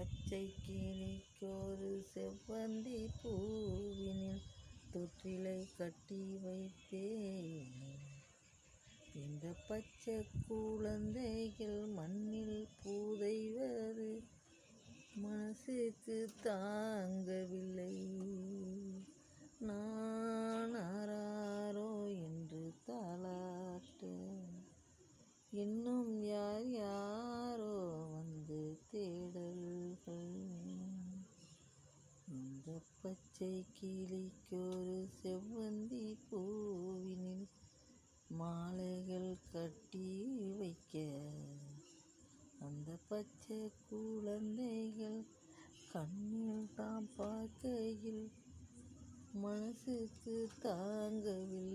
பச்சை கிளிக்கொரு செவ்வந்தி பூவினில் தொற்றிலை கட்டி வைத்தேன். இந்த பச்சை குழந்தைகள் மண்ணில் பூதைவது மனசுக்கு தாங்கவில்லை. நான் ஆராரோ என்று தாளாட்ட இன்னும் யார் யார் பச்சை கிளிக்கொரு செவ்வந்தி பூவினில் மாலைகள் கட்டி வைக்க. அந்த பச்சை குழந்தைகள் கண்ணில் தான் பார்க்கையில் மனசுக்கு தாங்கவில்லை.